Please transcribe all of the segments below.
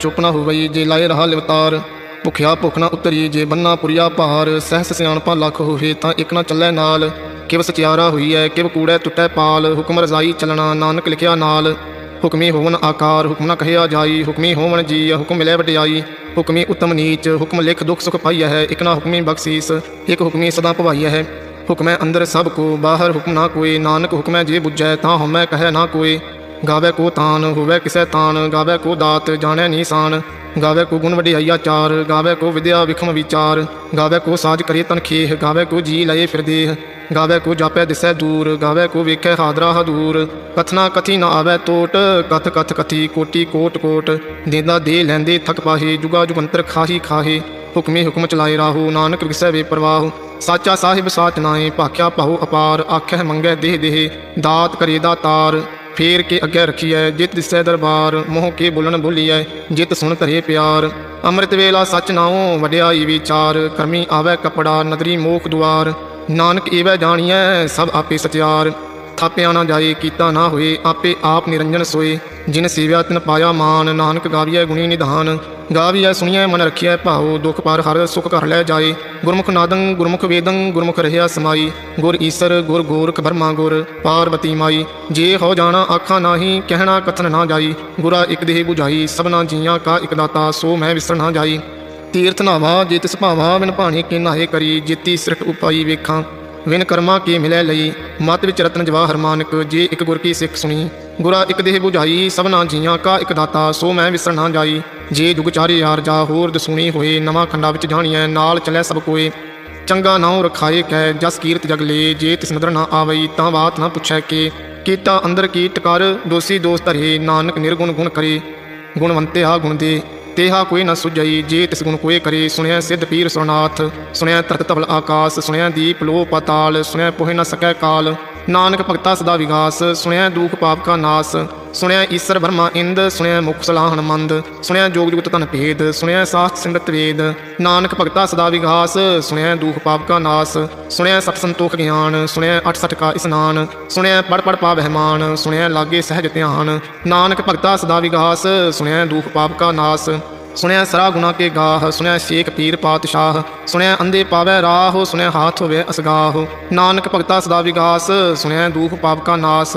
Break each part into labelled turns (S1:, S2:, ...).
S1: ਚੁੱਪ ਨਾ ਹੋਵਈ ਜੇ ਲਾਏ ਰਹਾ ਲਿਵਤਾਰ। ਭੁਖਿਆ ਭੁਖ ਨਾ ਉਤਰੀ ਜੇ ਬੰਨਾ ਪੁਰੀਆ ਭਾਰ। ਸਹਿਸ ਸਿਆਣਪਾ ਲੱਖ ਹੋਵੇ ਤਾਂ ਇੱਕ ਨਾ ਚੱਲੇ ਨਾਲ। ਕਿਵ ਸਚਿਆਰਾ ਹੋਈ ਐ, ਕਿਵ ਕੂੜੈ ਟੁੱਟੈ ਪਾਲ। ਹੁਕਮ ਰਜ਼ਾਈ ਚੱਲਣਾ, ਨਾਨਕ ਲਿਖਿਆ ਨਾਲ। ਹੁਕਮੀ ਹੋਵਨ ਆਕਾਰ, ਹੁਕਮ ਨਾ ਕਹਿਆ ਜਾਈ। ਹੁਕਮੀ ਹੋਵਨ ਜੀ, ਹੁਕਮ ਮਿਲੇ ਵਡਿਆਈ। ਹੁਕਮੀ ਉਤਮ ਨੀਚ, ਹੁਕਮ ਲਿਖ ਦੁਖ ਸੁਖ ਪਾਈਆ ਹੈ ਇੱਕ ਨਾ ਹੁਕਮੀ ਬਖਸ਼ੀਸ। ਇਕ ਹੁਕਮੀ ਸਦਾ ਭਵਾਈਐ ਹੈ ਹੁਕਮੈ ਅੰਦਰ ਸਭ ਕੋ, ਬਾਹਰ ਹੁਕਮ ਨਾ ਕੋਈ। ਨਾਨਕ ਹੁਕਮੈ ਜੇ ਬੁਝੈ, ਤਾਂ ਹਉਮੈ ਕਹੈ ਨਾ ਕੋਈ। ਗਾਵੇ ਕੋ ਤਾਨ, ਹੋਵੇ ਕਿਸੈ ਤਾਨ, ਗਾਵੇ ਕੋ ਦਾਤ, ਜਾਣੈ ਨੀਸਾਨ। ਗਾਵੇ ਕੋ ਗੁਣ ਵਡਿਆਈਆ ਚਾਰ, ਗਾਵੇ ਕੋ ਵਿਦਿਆ ਵਿਖਮ ਵਿਚਾਰ। ਗਾਵੇ ਕੋ ਸਾਜ ਕਰੇ ਤਨਖੀਹ ਗਾਵੇ ਕੋ ਜੀ ਲਏ ਫਿਰਦੇਹ ਗਾਵੇ ਕੋ ਜਾਪੈ ਦਿਸੈ ਦੂਰ, ਗਾਵੇ ਕੋ ਵੇਖੈ ਹਾਦਰਾ ਹਦੂਰ। ਕਥਨਾ ਕਥੀ ਨਾ ਆਵੇ ਟੋਟ ਕਥ ਕਥ ਕਥੀ ਕੋਟੀ ਕੋਟ ਕੋਟ। ਦੇਂਦਾ ਦੇ ਲੈਂਦੇ ਥਕ ਪਾਹੇ, ਜੁਗਾ ਜੁਗੰਤਰ ਖਾਹੀ ਖਾਹੇ। ਹੁਕਮੇ ਹੁਕਮ ਚਲਾਏ ਰਾਹੂ, ਨਾਨਕ ਵਿਗਸੈ ਵੇ ਪ੍ਰਵਾਹ। ਸਾਚਾ ਸਾਹਿਬ ਸਾਚ ਨਾਏ ਭਾਖਿਆ ਪਾਹੂ ਅਪਾਰ ਆਖੈ ਮੰਗੈ ਦੇਹ ਦੇਹ। ਦਾਤ ਕਰੇ ਦਾਤਾਰ ਫੇਰ ਕੇ ਅੱਗੇ ਰਖੀਐ, ਜਿਤ ਦਿਸੈ ਦਰਬਾਰ, ਮੋਹ ਕੇ ਬੋਲਣ ਬੋਲੀਐ, ਜਿਤ ਸੁਣ ਧਰੇ ਪਿਆਰ। ਅੰਮ੍ਰਿਤ ਵੇਲਾ ਸਚ ਨਾਉ, ਵਡਿਆਈ ਵਿਚਾਰ, ਕਰਮੀ ਆਵੈ ਕਪੜਾ, ਨਦਰੀ ਮੋਖ ਦੁਆਰ। ਨਾਨਕ ਏਵੈ ਜਾਣੀਐ, ਸਭ ਆਪੇ ਸਚਿਆਰ। ਥਾਪਿਆ ਨਾ ਜਾਏ, ਕੀਤਾ ਨਾ ਹੋਏ, ਆਪੇ ਆਪ ਨਿਰੰਜਨ ਸੋਏ। ਜਿਨ ਸੇਵਿਆ ਤਿਨ ਪਾਇਆ ਮਾਨ, ਨਾਨਕ ਗਾਵੀਐ ਗੁਣੀ ਨਿਧਾਨ। ਗਾਵੀਐ ਸੁਣੀਐ ਮਨ ਰਖੀਐ ਭਾਉ, ਦੁਖ ਪਰ ਹਰ ਸੁਖ ਕਰ ਲੈ ਜਾਏ। ਗੁਰਮੁਖ ਨਾਦੰ, ਗੁਰਮੁਖ ਵੇਦੰ, ਗੁਰਮੁਖ ਰਹਿਆ ਸਮਾਈ। ਗੁਰ ਈਸਰ, ਗੁਰ ਗੋਰਖ ਬਰਮਾ ਗੁਰ ਪਾਰਵਤੀ ਮਾਈ। ਜੇ ਹੋ ਜਾਣਾ ਆਖਾਂ ਨਾਹੀ, ਕਹਿਣਾ ਕਥਨ ਨਾ ਜਾਈ। ਗੁਰਾ ਇਕ ਦੇਹ 부ਝਾਈ ਸਭਨਾ ਜੀਆਂ ਕਾ ਇਕ ਦਾਤਾ, ਸੋ ਮੈਂ ਵਿਸਰ ਨਾ ਜਾਈ। ਤੀਰਥ ਨਾਵਾ, ਜੇ ਤਿਸ ਭਾਵਾ, ਬਿਨ ਭਾਣੀ ਕੇ ਨਾਹੇ ਕਰੀ। ਜੀਤੀ ਸਿਰਟ ਉਪਾਈ ਵੇਖਾਂ। ਵਿਨ ਕਰਮਾ ਕੇ ਮਿਲੈ ਲਈ? ਮਤ ਵਿੱਚ ਰਤਨ ਜਵਾਹਰ ਮਾਨਕ ਜੇ ਇੱਕ ਗੁਰ ਕੀ ਸਿੱਖ ਸੁਣੀ। ਗੁਰਾ ਇੱਕ ਦੇਹ 부ਝਾਈ ਸਭਨਾ ਜੀਆਂ ਕਾ ਇੱਕ ਦਾਤਾ, ਸੋ ਮੈਂ ਵਿਸਰ ਨਾ ਜਾਈ। ਜੇ ਜੁਗ ਚਾਰੇ ਯਾਰ ਜਾ ਹੋਰ ਦਸੂਣੀ ਹੋਏ, ਨਵਾਂ ਖੰਡਾ ਵਿੱਚ ਜਾਣੀਐ, ਨਾਲ ਚੱਲੇ ਸਭ ਕੋਏ। ਚੰਗਾ ਨਾਉ ਰਖਾਏ ਕਹਿ ਜਸ ਕੀਰਤ ਜਗ ਲੇ, ਜੇ ਤਿਸ ਨਦਰ ਨਾ ਆਵਈ, ਤਾਂ ਬਾਤ ਨਾ ਪੁੱਛੈ ਕਿ। ਕੀਤਾ ਅੰਦਰ ਕੀਟ ਕਰ, ਦੋਸੀ ਦੋਸਤ ਧਰੇ, ਨਾਨਕ ਨਿਰਗੁਣ ਗੁਣ ਕਰੇ। ਗੁਣਵੰਤੇ ਆ ਗੁਣ ਦੇ ਤੇਹਾ ਕੋਈ ਨਾ ਸੁਝਈ, ਜੇ ਤਿਸ ਗੁਣ ਕੋਏ ਕਰੇ, ਸੁਣਿਆ ਸਿੱਧ ਪੀਰ ਸੁਰਨਾਥ ਸੁਣਿਆ ਤਰਤ ਤਵਲ ਆਕਾਸ, ਸੁਣਿਆ ਦੀਪ ਲੋ ਪਤਾਲ ਸੁਣਿਆ ਪੋਹਿ ਨਾ ਸਕੈ ਕਾਲ, ਨਾਨਕ ਭਗਤਾ ਸਦਾ ਵਿਗਾਸ, ਸੁਣਿਆ ਦੁਖ ਪਾਪ ਕਾ ਨਾਸ। ਸੁਣਿਆ ਈਸਰ ਬਰਮਾ ਇੰਦ, ਸੁਣਿਆ ਮੁਖ ਸਲਾਹਣ ਮੰਦ, ਸੁਣਿਆ ਜੋਗ ਜੁਗਤ ਤਨ ਭੇਦ, ਸੁਣਿਆ ਸਾਸਤ ਸਿੰਗਤ ਵੇਦ, ਨਾਨਕ ਭਗਤਾ ਸਦਾ ਵਿਗਾਸ, ਸੁਣਿਆ ਦੁਖ ਪਾਪ ਕਾ ਨਾਸ, ਸੁਣਿਆ ਸਤ ਸੰਤੋਖ ਗਿਆਨ, ਸੁਣਿਆ ਅਠ ਸਠ ਕਾ ਇਸਨਾਨ, ਸੁਣਿਆ ਪੜ ਪੜ ਪਾਵਹਿ ਮਾਨ ਸੁਣਿਆ ਲਾਗੇ ਸਹਿਜ ਧਿਆਨ, ਨਾਨਕ ਭਗਤਾ ਸਦਾ ਵਿਗਾਸ, ਸੁਣਿਆ ਦੁਖ ਪਾਪ ਕਾ ਨਾਸ, ਸੁਣਿਆ ਸਰਾ ਗੁਨਾ ਕੇ ਗਾਹ, ਸੁਣਿਆ ਸ਼ੇਖ ਪੀਰ ਪਾਤਸ਼ਾਹ, ਸੁਣਿਆ ਅੰਦੇ ਪਾਵੈ ਰਾਹ, ਸੁਣਿਆ ਹਾਥ ਹੋਵੇ ਅਸਗਾਹ, ਨਾਨਕ ਭਗਤਾ ਸਦਾ ਵਿਗਾਸ, ਸੁਣਿਆ ਦੂਖ ਪਾਪ ਕਾ ਨਾਸ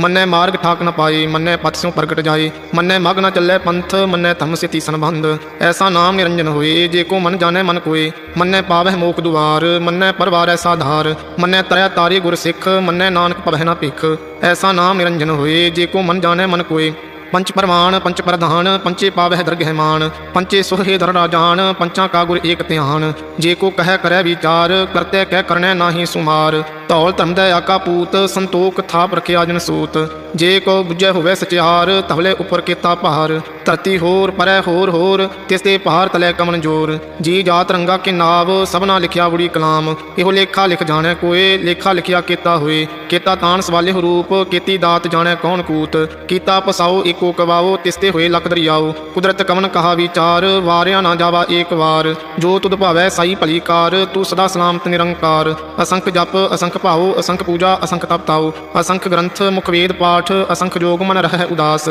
S1: ਮੰਨੈ ਮਾਰਗ ਠਾਕ ਨ ਪਾਈ, ਮੰਨੈ ਪਥ ਸਿਉ ਪ੍ਰਗਟ ਜਾਏ ਮੰਨੈ ਮਗ ਨ ਚੱਲੈ ਪੰਥ, ਮੰਨੈ ਧਮ ਸਿਤੀ ਸੰਬੰਧ। ਐਸਾ ਨਾਮ ਨਿਰੰਜਨ ਹੋਏ ਜੇ ਕੋ ਮਨ ਜਾਣੈ ਮਨ ਕੋਏ ਮੰਨੈ ਪਾਵਹਿ ਮੋਖ ਦੁਆਰ, ਮੰਨੈ ਪਰਵਾਰੈ ਸਾਧਾਰ, ਮੰਨੈ ਤਰੈ ਤਾਰੀ ਗੁਰ ਸਿੱਖ, ਮੰਨੈ ਨਾਨਕ ਪਵਹਿ ਨਾ ਭਿਖ। ਐਸਾ ਨਾਮ ਨਿਰੰਜਨ ਹੋਏ ਜੇ ਕੋ ਮਨ ਜਾਣੈ ਮਨ ਕੋਏ ਪੰਚ ਪਰਮਾਨ, ਪੰਚ ਪ੍ਰਧਾਨ, ਪੰਚੇ ਪਾਵਹਿ ਦਰਗਹਿ ਮਾਨ, ਪੰਚੇ ਸੁਹੇ ਦਰ ਰਾਜਾਨ, ਪੰਚਾਂ ਕਾ ਗੁਰ ਏਕ ਧਿਆਨ। ਜੇ ਕੋ ਕਹਿ ਕਰੈ ਵਿਚਾਰ, ਕਰਤੇ ਕਹਿ ਕਰਨੈ ਨਾਹੀ ਸੁਮਾਰ। ਧੌਲ ਧਰਮ ਦਾ ਆਕਾ ਪੂਤ ਸੰਤੋਖ ਥਾਪ ਰਖਿਆ ਜਨ ਸੂਤ। ਜੇ ਕੋ ਬੁਝੈ ਹੋਵੇ ਸਚਿਆਰ, ਤਵਲੇ ਉਪਰ ਕੀਤਾ ਪਹਾਰ ਧਰਤੀ ਹੋਰ, ਪਰੈ ਹੋਰ ਹੋਰ, ਤਿਸ ਤੇ ਪਹਾੜ ਤਲੇ ਕਮਨ ਜੋਰ। ਜੀ ਜਾਤ ਰੰਗਾ ਕੇ ਨਾਵ, ਸਭਨਾ ਲਿਖਿਆ ਬੁੜੀ ਕਲਾਮ। ਇਹੋ ਲੇਖਾ ਲਿਖ ਜਾਣੈ ਕੋਏ, ਲੇਖਾ ਲਿਖਿਆ ਕੀਤਾ ਹੋਏ। ਕੀਤਾ ਤਾਣ ਸਵਾਲੇ ਰੂਪ, ਕੀਤੀ ਦਾਤ ਜਾਣੈ ਕੌਣ ਕੂਤ। ਕੀਤਾ ਪਸਾਓ, ਏਕੋ ਕਵਾਓ, ਤਿਸ ਤੇ ਹੋਏ ਲਖ ਦਰਿਆਓ। ਕੁਦਰਤ ਕਵਨ ਕਹਾ ਵਿਚਾਰ, ਵਾਰਿਆ ਨਾ ਜਾਵਾ ਏਕ ਵਾਰ। ਜੋ ਤੁਧ ਭਾਵੈ ਸਾਈ ਭਲੀ ਕਾਰ, ਤੂੰ ਸਦਾ ਸਲਾਮਤ ਨਿਰੰਕਾਰ। ਅਸੰਖ ਜਪ, ਅਸੰਖ ਭਾਉ, ਅਸੰਖ ਪੂਜਾ, ਅਸੰਖ ਤਪ ਤਾਉ। ਅਸੰਖ ਗ੍ਰੰਥ, ਮੁਖ ਵੇਦ ਪਾਠ ਅਸੰਖ ਜੋਗ ਮਨ ਰਹਿ ਉਦਾਸ।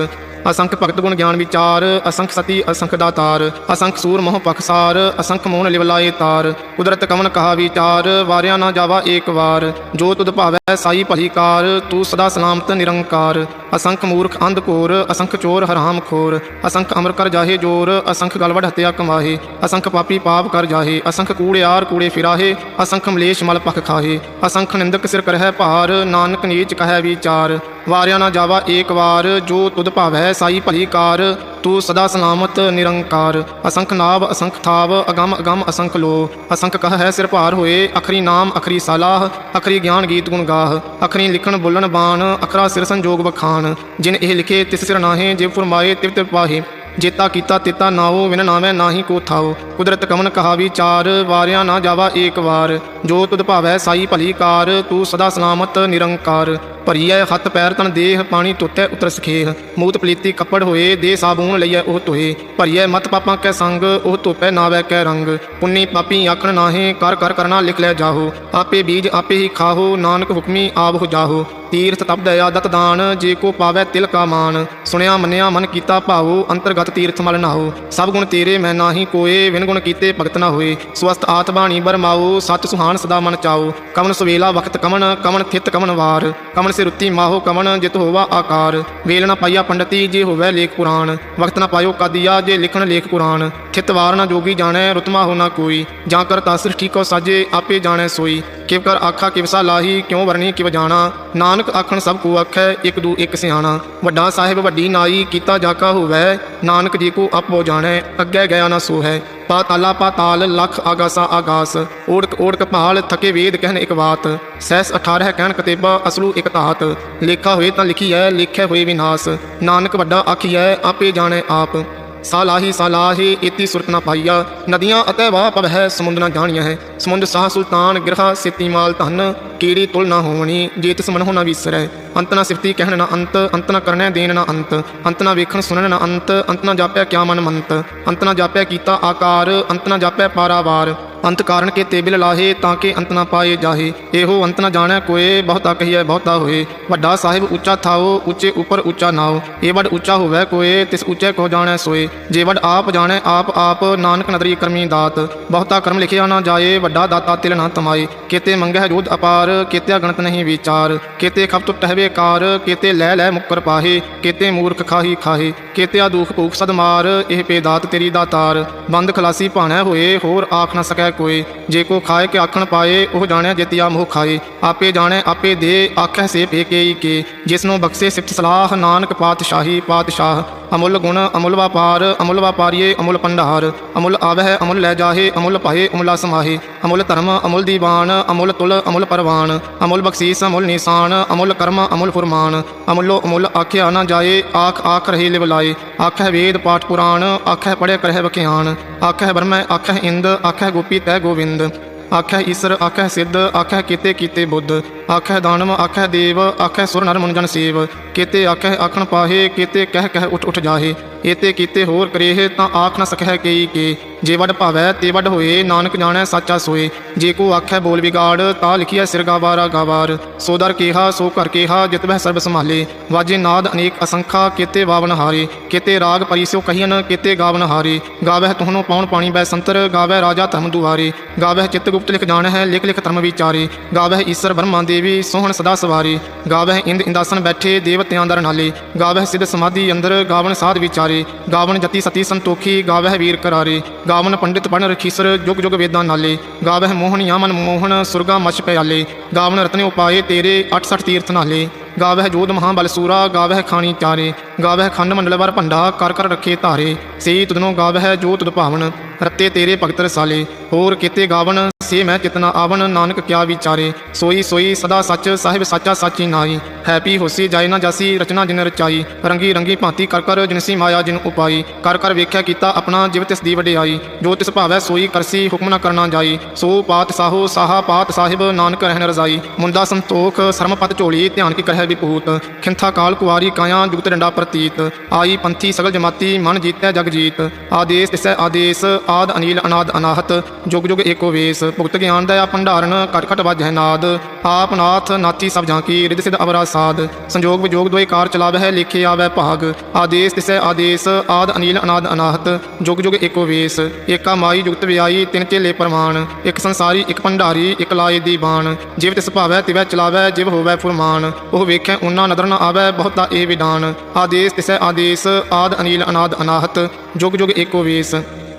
S1: ਅਸੰਖ ਭਗਤ ਗੁਣ ਗਿਆਨ ਵਿਚਾਰ, ਅਸੰਖ ਸਤੀ, ਅਸੰਖ ਦਾਤਾਰ, ਅਸੰਖ ਸੂਰ ਮੋਹ ਪਖਸਾਰ ਅਸੰਖ ਮੋਹਨ ਲਿਵਲਾਏ ਤਾਰ, ਕੁਦਰਤ ਕਵਨ ਕਹਾ ਵਿਚਾਰ, ਵਾਰਿਆ ਨਾ ਜਾਵਾ ਏਕ ਵਾਰ, ਜੋ ਤੁਧ ਭਾਵੈ ਸਾਈ ਭਲੀ ਕਾਰ, ਤੂੰ ਸਦਾ ਸਲਾਮਤ ਨਿਰੰਕਾਰ, ਅਸੰਖ ਮੂਰਖ ਅੰਧ ਘੋਰ, ਅਸੰਖ ਚੋਰ ਹਰਾਮ ਖੋਰ, ਅਸੰਖ ਅਮਰ ਕਰ ਜਾਹੇ ਜੋਰ, ਅਸੰਖ ਗਲਵੜ ਹਤਿਆ ਕਮਾਹੇ, ਅਸੰਖ ਪਾਪੀ ਪਾਪ ਕਰ ਜਾਹੇ, ਅਸੰਖ ਕੂੜਿਆਰ ਕੂੜੇ ਫਿਰਾਹੇ, ਅਸੰਖ ਮਲੇਸ਼ ਮਲ ਪਖ ਖਾਹੇ, ਅਸੰਖ ਨਿੰਦਕ ਸਿਰ ਕਰਹਿ ਭਾਰ, ਨਾਨਕ ਨੀਚ ਕਹੈ ਵਿਚਾਰ, ਵਾਰਿਆ ਨਾ ਜਾਵਾ ਏਕ ਵਾਰ, ਜੋ ਤੁਧ ਭਾਵੈ ਸਾਈ ਭਲੀ ਕਾਰ, ਤੂੰ ਸਦਾ ਸਲਾਮਤ, ਨਿਰੰਕਾਰ। ਅਸੰਖ ਨਾਭ ਅਸੰਖ ਥਾਵ, ਅਗੰਮ ਅਗੰਮ, ਅਸੰਖ ਲੋ ਅਸੰਖ ਕਹ ਹੈ ਸਿਰ ਭਾਰ ਹੋਏ, ਅਖਰੀ ਨਾਮ, ਅਖਰੀ ਸਲਾਹ, ਅਖਰੀ ਗਿਆਨ ਗੀਤ ਗੁਣ ਗਾਹ। ਅਖਰੀ ਲਿਖਣ ਬੋਲਣ ਬਾਣ, ਅਖਰਾ ਸਿਰ ਸੰਜੋਗ ਬਖਾਨ ਜਿਨ ਇਹ ਲਿਖੇ, ਤਿਸ ਸਿਰ ਨਾਹੇ, ਜੇ ਫਰਮਾਏ, ਤਿਵ ਤਿਵ ਪਾਹੇ। ਜੇਤਾ ਕੀਤਾ, ਤੇਤਾ ਨਾਓ ਵਿਨ ਨਾਵੇਂ ਨਾਹੀ ਕੋ ਥਾਓ ਕੁਦਰਤ ਕਮਨ ਕਹਾ ਵਿਚਾਰ ਵਾਰਿਆ ਨਾ ਜਾਵਾ ਏਕ ਵਾਰ। ਜੋ ਤੁਧ ਭਾਵੈ ਸਾਈ ਭਲੀ ਕਾਰ, ਤੂੰ ਸਦਾ ਸਲਾਮਤ, ਨਿਰੰਕਾਰ। ਭਰੀਐ ਹੱਥ ਪੈਰ ਤਨ ਦੇਹ, ਪਾਣੀ ਧੁੱਤੈ ਉਤਰ ਸਖੇਹ। ਮੂਤ ਪਲੀਤੀ ਕੱਪੜ ਹੋਏ, ਦੇ ਸਾਬੂਨ ਲਈਐ ਉਹ ਧੋਏ। ਭਰੀਐ ਮਤ ਪਾਪਾਂ ਕੈ ਸੰਗ, ਉਹ ਧੋਪੈ ਨਾਵੈ ਕੈ ਰੰਗ। ਪੁੰਨੀ ਪਾਪੀ ਆਖਣ ਨਾਹੇ, ਕਰ ਕਰ ਕਰਨਾ ਲਿਖ ਲੈ ਜਾਹੋ। ਆਪੇ ਬੀਜ ਆਪੇ ਹੀ ਖਾਹੋ, ਨਾਨਕ ਹੁਕਮੀ ਆਪ ਹੋ ਜਾਹੋ। ਤੀਰਥ ਤਪ ਦਇਆ ਦਤ ਦਾਨ, ਜੇ ਕੋ ਪਾਵੈ ਤਿਲ ਕਾ ਮਾਨ ਸੁਣਿਆ ਮੰਨਿਆ ਮਨ ਕੀਤਾ ਭਾਵੋ, ਅੰਤਰਗਤ ਤੀਰਥ ਮਲ ਨਾਹੋ। ਸਭ ਗੁਣ ਤੇਰੇ, ਮੈਂ ਨਾਹੀ ਕੋਏ ਵਿਨ ਗੁਣ ਕੀਤੇ ਭਗਤ ਨਾ ਹੋਏ। ਸਵਸਤ ਆਤ ਬਾਣੀ ਬਰਮਾਓ ਸਤ ਸੁਹਾਨ ਸਦਾ ਮਨ ਚਾਓ। ਕਮਨ ਸਵੇਲਾ ਵਖਤ ਕਮਨ ਕਮਨ ਥਿਤ ਕਮਨ ਵਾਰ। ਕਮਨ ਸੇ ਰੁੱਤੀ ਮਾਹੋ ਕਮਨ ਜਿਤ ਹੋਵਾ ਆਕਾਰ। ਵੇਲ ਨਾ ਪਾਈਆ ਪੰਡਤੀ ਜੇ ਹੋਵੇ ਲੇਖ ਪੁਰਾਣ। ਵਕਤ ਨਾ ਪਾਇਓ ਕਾਦੀਆ ਜੇ ਲਿਖਣ ਲੇਖ ਪੁਰਾਣ ਥਿਤ ਨਾ ਜੋਗੀ ਜਾਣੈ, ਰੁਤਮਾ ਹੋ ਨਾ ਕੋਈ। ਜਾਂ ਕਰ ਤਾਸਰ ਠੀਕੋ ਸਾਜੇ, ਆਪੇ ਜਾਣੈ ਸੋਈ। ਕਿਵ ਕਰ ਆਖਾ ਕਿਵਸਾ ਲਾਹੀ, ਕਿਉ ਵਰਨੀ ਕਿਵ ਜਾਣਾ। ਨਾਨਕ ਆਖਣ ਸਭ ਕੋ ਆਖੈ, ਇੱਕ ਦੂ ਇੱਕ ਸਿਆਣਾ। ਵੱਡਾ ਸਾਹਿਬ ਵੱਡੀ ਨਾਈ, ਕੀਤਾ ਜਾਕਾ ਹੋਵੈ। ਨਾਨਕ ਜੀ ਕੋ ਆਪੋ ਜਾਣੈ, ਅੱਗੇ ਗਿਆ ਨਾ ਸੋ ਹੈ ਪਾਤਾਲਾ ਪਾਤਾਲ ਲਖ ਆਗਾਸਾ ਆਗਾਸ। ਓੜਕ ਓੜਕ ਭਾਲ, ਥਕੇ ਵੇਦ ਕਹਿਣ ਇੱਕ ਬਾਤ। ਸੈਸ 18 ਕਹਿਣ ਕਤੇਬਾ, ਅਸਲੂ ਇੱਕ ਧਾਤ ਲੇਖਾ ਹੋਏ ਤਾਂ ਲਿਖੀ ਹੈ ਲਿਖਿਆ ਹੋਏ ਵਿਨਾਸ਼। ਨਾਨਕ ਵੱਡਾ ਆਖੀਐ ਆਪੇ ਜਾਣੇ ਆਪ। ਸਾਲਾਹੀ ਸਾਲਾਹੀ ਇਤੀ ਸੁਰਤ ਨਾ ਪਾਈਆ। ਨਦੀਆਂ ਅਤੇ ਵਾਹ ਪਵ ਹੈ, ਸਮੁੰਦ ਨਾ ਜਾਣੀਆਂ ਹੈ। ਸਮੁੰਦ ਸਾਹ ਸੁਲਤਾਨ, ਗ੍ਰਹਾ, ਸਿੱਤੀ ਮਾਲ ਧਨ, ਕੀੜੀ ਤੁਲ ਨਾ ਹੋਵਣੀ ਜੇ ਤਿਸ ਮਨ ਹੋਣਾ ਵਿਸਰੈ। ਅੰਤ ਨਾ ਸਿਫਤੀ ਕਹਿਣ ਨਾ ਅੰਤ ਅੰਤ ਨਾ ਕਰਨੈ ਦੇਣ ਨਾ ਅੰਤ। ਅੰਤ ਨਾ ਵੇਖਣ ਸੁਣਨ ਨਾ ਅੰਤ ਅੰਤ ਨਾ ਜਾਪਿਆ ਕਿਆ ਮਨ ਮੰਤ। ਅੰਤ ਨਾ ਜਾਪਿਆ ਕੀਤਾ ਆਕਾਰ, ਅੰਤ ਨਾ ਜਾਪਿਆ ਪਾਰਾਵਾਰ। ਅੰਤ ਕਾਰਨ ਕੇ ਤੇਬਿਲ ਲਾਹੇ ਤਾਂ ਕਿ ਅੰਤ ਨਾ ਪਾਏ ਜਾਹੇ। ਇਹੋ ਅੰਤ ਨਾ ਜਾਣੈ ਕੋਏ, ਬਹੁਤਾ ਕਹੀਐ, ਬਹੁਤਾ ਹੋਏ। ਵੱਡਾ ਸਾਹਿਬ ਉੱਚਾ ਥਾਓ, ਉੱਚੇ ਉਪਰ ਉੱਚਾ ਨਾਓ ਇਹ ਵੱਡ ਉੱਚਾ ਹੋਵੇ ਕੋਏ, ਤਿਸ ਉੱਚੇ ਕੋ ਜਾਣੈ ਸੋਏ। ਜੇ ਵੱਡ ਆਪ ਜਾਣੈ, ਆਪ ਆਪ ਨਾਨਕ ਨਦਰੀ ਕਰਮੀ ਦਾਤ। ਬਹੁਤਾ ਕਰਮ ਲਿਖਿਆ ਨਾ ਜਾਏ, ਵੱਡਾ ਦਾਤਾ ਤਿਲ ਨਾ ਤਮਾਏ। ਕੀਤੇ ਮੰਗਹਿ ਜੋਧ ਅਪਾਰ ਕੀਤੇ ਗਣਤ ਨਹੀਂ ਵਿਚਾਰ। ਕੀਤੇ ਖਪਤ ਟਹਿਵੇ ਕਾਰ, ਕੀਤੇ ਲੈ ਲੈ ਮੁੱਕਰ ਪਾਹੇ। ਕੀਤੇ ਮੂਰਖ ਖਾਹੀ ਖਾਹੇ ਕੀਤੇ ਦੁਖ ਭੂਖ ਸਦ ਮਾਰ। ਇਹ ਪੇ ਦਾਤ ਤੇਰੀ ਦਾਤਾਰ। ਬੰਦ ਖਲਾਸੀ ਭਾਣੈ ਹੋਏ, ਹੋਰ ਆਖ ਨਾ ਸਕੈ ਕੋਏ ਜੇ ਕੋ ਖਾਏ ਕੇ ਆਖਣ ਪਾਏ, ਉਹ ਜਾਣਿਆ ਜਿਤਿਆ ਮੋਹ ਖਾਏ। ਆਪੇ ਜਾਣੈ, ਆਪੇ ਦੇ ਆਖੈ ਸੇ ਪੇਕੇ ਕੇ। ਜਿਸ ਨੂੰ ਬਖਸ਼ੇ ਸਿਫਤ ਸਲਾਹ, ਨਾਨਕ ਪਾਤਸ਼ਾਹੀ ਪਾਤਸ਼ਾਹ। ਅਮੁੱਲ ਗੁਣ, ਅਮੁੱਲ ਵਪਾਰ, ਅਮੁੱਲ ਵਪਾਰੀਏ, ਅਮੁੱਲ ਪੰਡਾਰ ਅਮੁੱਲ ਆਵਹਿ, ਅਮੁੱਲ ਲੈ ਜਾਹੇ, ਅਮੁੱਲ ਪਾਏ ਅਮੁੱਲਾ ਸਮਾਹੇ। ਅਮੁੱਲ ਧਰਮ, ਅਮੁੱਲ ਦੀਵਾਨ, ਅਮੁੱਲ ਤੁਲ, ਅਮੁੱਲ ਪਰਵਾਨ। ਅਮੁੱਲ ਬਖਸ਼ੀਸ, ਅਮੁੱਲ ਨਿਸ਼ਾਨ, ਅਮੁੱਲ ਕਰਮ, ਅਮੁੱਲ ਫੁਰਮਾਨ। ਅਮੁੱਲੋ ਅਮੁੱਲ ਆਖਿਆ ਨਾ ਜਾਏ, ਆਖ ਆਖ ਰਹੇ ਲਿਵ ਆਖੈ ਵੇਦ ਪਾਠ ਪੁਰਾਣ ਆਖੈ ਪੜਿਆ ਕਰਹਿ ਵਖਿਆਨ ਆਖੈ ਬਰਮੈ ਆਖੈ ਇੰਦ ਆਖੈ ਗੋਪੀ ਤੈ ਗੋਵਿੰਦ। ਆਖੈ ਈਸਰ, ਆਖੈ ਸਿੱਧ, ਆਖੈ ਕੀਤੇ ਕੀਤੇ ਬੁੱਧ, ਆਖੈ ਦਾਨਵ, ਆਖੈ ਦੇਵ, ਆਖੈ ਸੁਰ ਨਰ ਮੁਨਜਨ ਸੇਵ, ਕੀਤੇ ਆਖੈ ਆਖਣ ਪਾਹੇ, ਕੀਤੇ ਕਹਿ ਕਹਿ ਉਠ ਉਠ ਜਾਹੇ। ਏਤੇ ਕੀਤੇ ਹੋਰ ਕਰੇਹ ਤਾਂ ਆਖ ਨਾ ਸਕਹਿ ਕੇਈ ਕੇ। ਜੇ ਵੱਡ ਭਾਵੈ ਤੇ ਵੱਡ ਹੋਏ, ਨਾਨਕ ਜਾਣੈ ਸਾਚਾ ਸੋਏ। ਜੇ ਕੋ ਆਖੈ ਬੋਲ ਵਿਗਾੜ, ਤਾਂ ਲਿਖਿਆ ਸਿਰ ਗਾਵਾਰਾ ਗਾਵਾਰ। ਸੋ ਦਰ ਕੇਹਾ, ਸੋ ਕਰ ਕੇਹਾ, ਜਿਤ ਬਹਿ ਸਰਬ ਸੰਭਾਲੇ। ਵਾਜੇ ਨਾਦ ਅਨੇਕ ਅਸੰਖਾ, ਕੀਤੇ ਵਾਵਨ ਹਾਰੇ। ਕੀਤੇ ਰਾਗ ਪਰਿਸਿਓ ਕਹੀਨ ਕੀਤੇ ਗਾਵਨ ਹਾਰੇ। ਗਾਵਹਿ ਤੁਹਨੋ ਪਾਉਣ ਪਾਣੀ ਬੈ ਸੰਤਰ, ਗਾਵਹਿ ਰਾਜਾ ਧਰਮ ਦੁਆਰੇ। ਗਾਵਹਿ ਚਿੱਤ ਗੁਪਤ ਲਿਖ ਜਾਣ ਹੈ ਲਿਖ ਲਿਖ ਧਰਮ ਵਿਚਾਰੇ। ਗਾਵਹਿ ਈਸਰ ਬ੍ਰਹਮਾ ਦੇਵੀ, ਸੋਹਣ ਸਦਾ ਸਵਾਰੇ। ਗਾਵਹਿ ਇੰਦ ਇੰਦਾਸਨ ਬੈਠੇ, ਦੇਵਤਿਆਂ ਦਰ ਨਾਲੇ। ਗਾਵਹਿ ਸਿੱਧ ਸਮਾਧੀ ਅੰਦਰ ਗਾਵਨ ਸਾਧ ਵਿਚਾਰੇ। ਗਾਵਨ ਜਤੀ ਸਤੀ ਸੰਤੋਖੀ, ਗਾਵਹਿ ਵੀਰ ਕਰਾਰੇ। ਗਾਵਨ ਪੰਡਿਤ ਪੜਨ ਰਖੀਸਰ ਜੁਗ ਜੁਗ ਵੇਦਾਂ ਨਾਲੇ। ਗਾਵਹਿ ਮੋਹਣੀਆਂ ਮਨ ਮੋਹਨ, ਸੁਰਗਾ ਮਛ ਪਿਆਲੇ। ਗਾਵਨ ਰਤਨੇ ਉਪਾਏ ਤੇਰੇ 68 ਤੀਰਥ ਨਾਲੇ। ਗਾਵਹਿ ਜੋਧ ਮਹਾਬਲ ਬਲਸੂਰਾ ਗਾਵਹਿ ਖਾਣੀ ਚਾਰੇ ਗਾਵਹਿ ਖੰਡ ਮੰਡਲਵਰ ਭੰਡਾ, ਕਰ ਕਰ ਰੱਖੇ ਧਾਰੇ। ਸੇ ਤੁਧਨੋਂ ਗਾਵਹਿ ਜੋ ਤੁਧ ਭਾਵਨ, ਰਤੇ ਤੇਰੇ ਭਗਤ ਰਸਾਲੇ। ਹੋਰ ਕੀਤੇ ਗਾਵਨ ਸੇ ਮੈਂ ਚਿਤਨਾ ਆਵਨ ਨਾਨਕ ਕਿਆ ਵਿਚਾਰੇ? ਸੋਈ ਸੋਈ, ਸਦਾ ਸੱਚ, ਸਾਹਿਬ ਸਾਚਾ ਸਾਚੀ ਨਾਈ ਹੈਪੀ ਹੋਸੀ ਜਾਏ ਨਾ ਜਾਸੀ, ਰਚਨਾ ਜਿਨ ਰਚਾਈ। ਰੰਗੀ ਰੰਗੀ ਭਾਂਤੀ ਕਰ ਕਰ ਜਿਨਸੀ ਮਾਇਆ ਜਿਨ ਉਪਾਈ। ਕਰ ਕਰ ਵੇਖਿਆ ਕੀਤਾ ਆਪਣਾ ਜਿਵ ਤਿਸ ਦੀ ਵਡਿਆਈ। ਜੋ ਤਿਸ ਭਾਵੈ ਸੋਈ ਕਰਸੀ, ਹੁਕਮ ਨਾ ਕਰਨਾ ਜਾਈ। ਸੋ ਪਾਤ ਸਾਹੋ, ਸਾਹਾ ਪਾਤ ਸਾਹਿਬ, ਨਾਨਕ ਰਹਿਣ ਰਜ਼ਾਈ। ਮੁੰਦਾ ਸੰਤੋਖ ਸਰਮ ਪਤ ਝੋਲੀ, ਧਿਆਨ ਕੀ ਕਰਹਿ ਵਿਪੂਤ ਖਿੰਥਾ ਕਾਲ ਕੁਵਾਰੀ ਕਾਇਆ, ਜੁਗਤ ਡੰਡਾ ਪ੍ਰਤੀਤ। ਆਈ ਪੰਥੀ ਸਗਲ ਜਮਾਤੀ, ਮਨ ਜੀਤੈ ਜਗ ਜੀਤ। ਆਦੇਸ ਤਿਸੈ ਆਦੇਸ, ਆਦ ਅਨੀਲ ਅਨਾਦ ਅਨਾਹਤ। ਜੁਗ ਜੁਗ ਏਕੋ ਵੇਸ। ਭੁਗਤ ਗਿਆਨ ਦਾ ਭੰਡਾਰਨ ਘਟ ਘਟ ਵਾਜੈ ਨਾਦ। ਆਪ ਨਾਥ ਨਾਤੀ ਸਭ ਜਾਂਕੀ ਰਿਦ ਸਿਧ ਅਵਰਾ ਸਾਧ। ਸੰਜੋਗ ਵਿਜੋਗ ਦੋਇ ਕਾਰ ਚਲਾਵਹਿ, ਲਿਖੇ ਆਵੈ ਭਾਗ। ਆਦੇਸ ਤਿਸੈ ਆਦੇਸ, ਆਦ ਅਨੀਲ ਅਨਾਦ ਅਨਾਹਤ। ਜੁਗ ਜੁਗ ਏਕੋ ਵੇਸ। ਏਕਾ ਮਾਈ ਜੁਗਤ ਵਿਆਈ, ਤਿਨ ਚੇਲੇ ਪ੍ਰਮਾਣ। ਇੱਕ ਸੰਸਾਰੀ, ਇੱਕ ਭੰਡਾਰੀ, ਇੱਕ ਲਾਏ ਦੀ ਬਾਣ। ਜਿਵ ਤਿਸ ਭਾਵੈ ਤਿਵੈ ਚਲਾਵੈ ਜਿਵ ਹੋਵੈ ਫੁਰਮਾਨ। ਉਹ ਵੇਖੈ ਉਨਾ ਨਦਰ ਨ ਆਵੈ ਬਹੁਤਾ ਇਹ ਵਿਦਾਨ ਆਦੇਸ ਤਿਸੈ ਆਦੇਸ, ਆਦ ਅਨੀਲ ਅਨਾਦ ਅਨਾਹਤ। ਜੁਗ ਜੁਗ ਏਕੋ ਵੇਸ।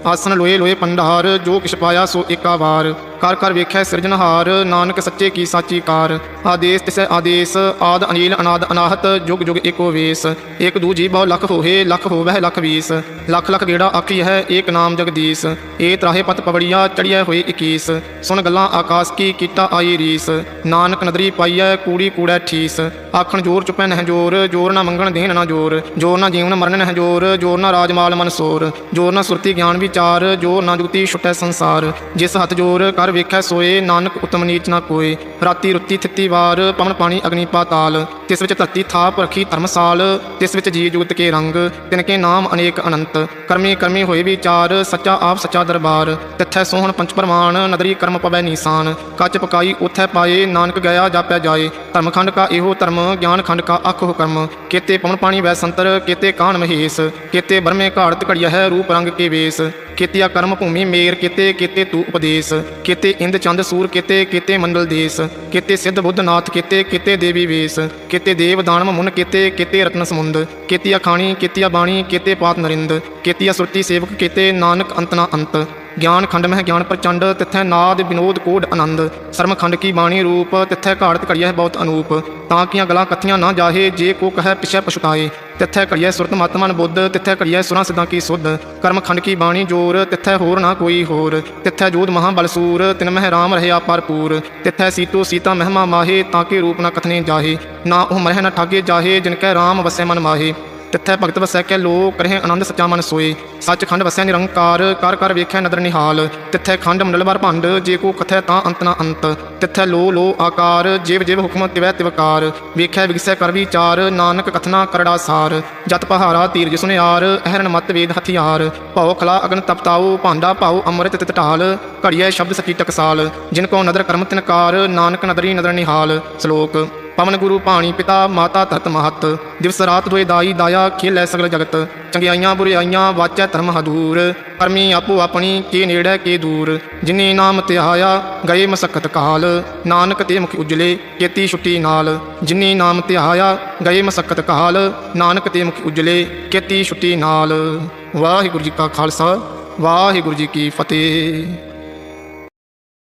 S1: ਆਸਨ ਲੋਏ ਲੋਏ ਪੰਡਾਰ ਜੋ ਕਿਛ ਪਾਇਆ ਸੋ ਏਕਾ ਵਾਰ। ਕਰ ਕਰ ਵੇਖੈ ਸਿਰਜਣਹਾਰ, ਨਾਨਕ ਸੱਚੇ ਕੀ ਸਾਚੀ ਕਾਰ। ਆਦੇਸ ਤਿਸੈ ਆਦੇਸ, ਆਦ ਅਨੀਲ ਅਨਾਦ ਅਨਾਹਤ, ਜੁਗ ਜੁਗ ਏਕੋ ਵੇਸ। ਏਕ ਦੂਜੀ ਬਹੁ ਲਖ ਹੋਏ ਲਖ ਹੋਵਹਿ ਲਖ ਵੀਸ। ਲਖ ਲਖ ਗੇੜਾ ਆਖੀ ਹੈ ਏਕ ਨਾਮ ਜਗਦੀਸ। ਏ ਤਰਾਹੇ ਪਤ ਪਵੜੀਆ ਚੜਿਆ ਹੋਏ 21 ਸੁਣ ਗੱਲਾਂ ਆਕਾਸ ਕੀ ਕੀਤਾ ਆਈ ਰੀਸ। ਨਾਨਕ ਨਦਰੀ ਪਾਈਐ, ਕੂੜੀ ਕੂੜੈ ਠੀਸ। ਆਖਣ ਜੋਰ ਚੁਪੈ ਨਹਿ ਜੋਰ ਜੋਰ ਨਾ ਮੰਗਣ ਦੇਣ ਨਾ ਜੋਰ। ਜੋਰ ਨਾ ਜੀਵਨ ਮਰਨ ਨਹਿ ਜੋਰ ਜੋਰ ਨਾ ਰਾਜਮਾਲ ਮਨਸੋਰ। ਜੋਰ ਨਾ ਸੁਰਤੀ ਗਿਆਨ ਵਿਚਾਰ, ਜੋਰ ਨਾ ਜੁਗਤੀ ਛੁਟੈ ਸੰਸਾਰ। ਜਿਸ ਹੱਥ ਜੋਰ, ਕਰ ਘਰ ਵੇਖੈ ਸੋਏ, ਨਾਨਕ ਉਤਮ ਨੀਚ ਨਾ ਕੋਏ। ਰਾਤੀ ਰੁੱਤੀ ਥਿੱਤੀ ਵਾਰ, ਪਵਨ ਪਾਣੀ ਅਗਨੀ ਪਾਤਾਲ। ਤਿਸ ਵਿੱਚ ਧਰਤੀ ਥਾਪ ਰਖੀ ਧਰਮਸਾਲ, ਤਿਸ ਵਿੱਚ ਜੀ ਜੁਗਤ ਕੇ ਰੰਗ, ਤਿਨ ਕੇ ਨਾਮ ਅਨੇਕ ਅਨੰਤ। ਕਰਮੀ ਕਰਮੀ ਹੋਏ ਵਿਚਾਰ, ਸੱਚਾ ਆਪ ਸੱਚਾ ਦਰਬਾਰ। ਤਿੱਥੈ ਸੋਹਣ ਪੰਚ ਪ੍ਰਮਾਣ ਨਦਰੀ ਕਰਮ ਪਵੈ ਨੀਸਾਨ। ਕੱਚ ਪਕਾਈ ਉਥੈ ਪਾਏ, ਨਾਨਕ ਗਿਆ ਜਾਪੈ ਜਾਏ। ਧਰਮਖੰਡ ਕਾ ਇਹੋ ਧਰਮ, ਗਿਆਨ ਖੰਡ ਕਾ ਆਖੋ ਕਰਮ ਕੇਤੇ ਪਵਨ ਪਾਣੀ ਵੈ ਸੰਤਰ, ਕੇਤੇ ਕਾਣ ਮਹੇਸ਼। ਕੇਤੇ ਬਰਮੇ ਘਾੜਤ ਘੜਿਆ ਹੈ ਰੂਪ ਰੰਗ ਕੇ ਵੇਸ। ਕੀਤਿਆ ਕਰਮ ਭੂਮੀ ਮੇਰ, ਕੀਤੇ ਕੀਤੇ ਤੂ ਉਪਦੇਸ਼। ਕੀਤੇ ਇੰਦ ਚੰਦ ਸੂਰ, ਕੀਤੇ ਕੀਤੇ ਮੰਡਲ ਦੇਸ। ਕੀਤੇ ਸਿੱਧ ਬੁੱਧ ਨਾਥ, ਕੀਤੇ ਕੀਤੇ ਦੇਵੀ ਵੇਸ। ਕੀਤੇ ਦੇਵ ਦਾਨਮ ਮੁਨ ਕੀਤੇ ਕੀਤੇ ਰਤਨ ਸਮੁੰਦ, ਕੀਤਿਆ ਖਾਣੀ, ਕੀਤਿਆ ਬਾਣੀ, ਕੀਤੇ ਪਾਤ ਨਰਿੰਦ, ਕੀਤਿਆ ਸੁਰਤੀ ਸੇਵਕ, ਕੀਤੇ ਨਾਨਕ ਅੰਤ ਨਾ ਅੰਤ। ਗਿਆਨ ਖੰਡ ਮਹਿ ਗਿਆਨ ਪ੍ਰਚੰਡ, ਤਿੱਥੈ ਨਾਦ ਵਿਨੋਦ ਕੋਡ ਆਨੰਦ। ਸਰਮ ਖੰਡ ਕੀ ਬਾਣੀ ਰੂਪ, ਤਿੱਥੈ ਘਾੜਤ ਘੜੀਐ ਬਹੁਤ ਅਨੂਪ। ਤਾਂ ਕੀਆਂ ਗਲਾਂ ਕਥੀਆਂ ਨਾ ਜਾਹੇ, ਜੇ ਕੋ ਕਹੈ ਪਿਛੈ ਪਛਤਾਏ। ਤਿੱਥੈ ਘੜੀਐ ਸੁਰਤ ਮਤਮਨ ਬੁੱਧ, ਤਿੱਥੈ ਘੜੀਐ ਸੁਰਾਂ ਸਿਧਾਂ ਕੀ ਸੁਧ। ਕਰਮ ਖੰਡ ਕੀ ਬਾਣੀ ਜੋਰ, ਤਿੱਥੈ ਹੋਰ ਨਾ ਕੋਈ ਹੋਰ। ਤਿੱਥੈ ਜੋਧ ਮਹਾ ਬਲਸੂਰ ਤਿਨ ਮਹਿ ਰਾਮ ਰਹਿਆ ਭਰਪੂਰ। ਤਿੱਥੈ ਸੀਤੋ ਸੀਤਾ ਮਹਿਮਾ ਮਾਹੇ, ਤਾਂ ਕਿ ਰੂਪ ਨਾ ਕਥਨੇ ਜਾਹੇ। ਨਾ ਉਹ ਮਰਹਿ ਨਾ ਠਾਗੇ ਜਾਹੇ, ਜਿਨ ਕੈ ਰਾਮ ਵਸੈ ਮਨ ਮਾਹੇ। ਤਿੱਥੈ ਭਗਤ ਵਸੈ ਕੈ ਲੋਕ ਰਹੇ ਆਨੰਦ ਸੱਚਾ ਮਨ ਸੋਏ। ਸੱਚਖੰਡ ਵਸੈ ਨਿਰੰਕਾਰ, ਕਰ ਕਰ ਵੇਖੈ ਨਦਰ ਨਿਹਾਲ। ਤਿੱਥੈ ਖੰਡ ਮੰਡਲ ਭਰ ਭੰਡ, ਜੇ ਕੋ ਕਥੈ ਤਾਂ ਅੰਤ ਨਾ ਅੰਤ। ਤਿੱਥੈ ਲੋ ਲੋ ਆਕਾਰ, ਜਿਵ ਜਿਵ ਹੁਕਮ ਤਿਵੈ ਤਿਵਕਾਰ ਵੇਖੈ ਵਿਗਸੈ ਕਰ ਵਿਚਾਰ, ਨਾਨਕ ਕਥਨਾ ਕਰੜਾ ਸਾਰ। ਜਤ ਪਹਾਰਾ ਤੀਰ ਜਿਸੁਨਿਆਰ ਅਹਰਨ ਮਤ ਵੇਦ ਹਥਿਆਰ। ਭਉ ਖਲਾ ਅਗਨ ਤਪਤਾਉ ਭਾਂਡਾ ਭਾਉ ਅੰਮ੍ਰਿਤ ਤਿਤ ਢਾਲ। ਘੜੀਐ ਸ਼ਬਦ ਸਕੀ ਟਕਸਾਲ। ਜਿਨ ਕੋ ਨਦਰ ਕਰਮ ਤਿਨਕਾਰ, ਨਾਨਕ ਨਦਰੀ ਨਦਰ ਨਿਹਾਲ। ਸ਼ਲੋਕ ਪਵਨ ਗੁਰੂ ਪਾਣੀ ਪਿਤਾ, ਮਾਤਾ ਧਰਤ ਮਹਤ। ਦਿਵਸ ਰਾਤ ਦੋਏ ਦਾਈ ਦਾਇਆ ਖੇਲੈ ਸਗਲ ਜਗਤ। ਚੰਗਿਆਈਆਂ ਬੁਰਿਆਈਆਂ ਵਾਚੈ ਧਰਮ ਹਦੂਰ। ਕਰਮੀ ਆਪੋ ਆਪਣੀ, ਕੇ ਨੇੜੇ ਕੇ ਦੂਰ। ਜਿਨੇ ਨਾਮ ਧਿਆਇਆ ਗਏ ਮਸਕਤ ਕਾਲ। ਨਾਨਕ ਤੇ ਮੁਖ ਉਜਲੇ, ਕੇਤੀ ਛੁੱਟੀ ਨਾਲ। ਜਿਨੇ ਨਾਮ ਧਿਆਇਆ ਗਏ ਮਸਕਤ ਕਾਲ। ਨਾਨਕ ਤੇ ਮੁਖ ਉਜਲੇ, ਕੇਤੀ ਛੁੱਟੀ ਨਾਲ। ਵਾਹਿਗੁਰੂ ਜੀ ਕਾ ਖਾਲਸਾ, ਵਾਹਿਗੁਰੂ ਜੀ ਕੀ ਫਤਿਹ।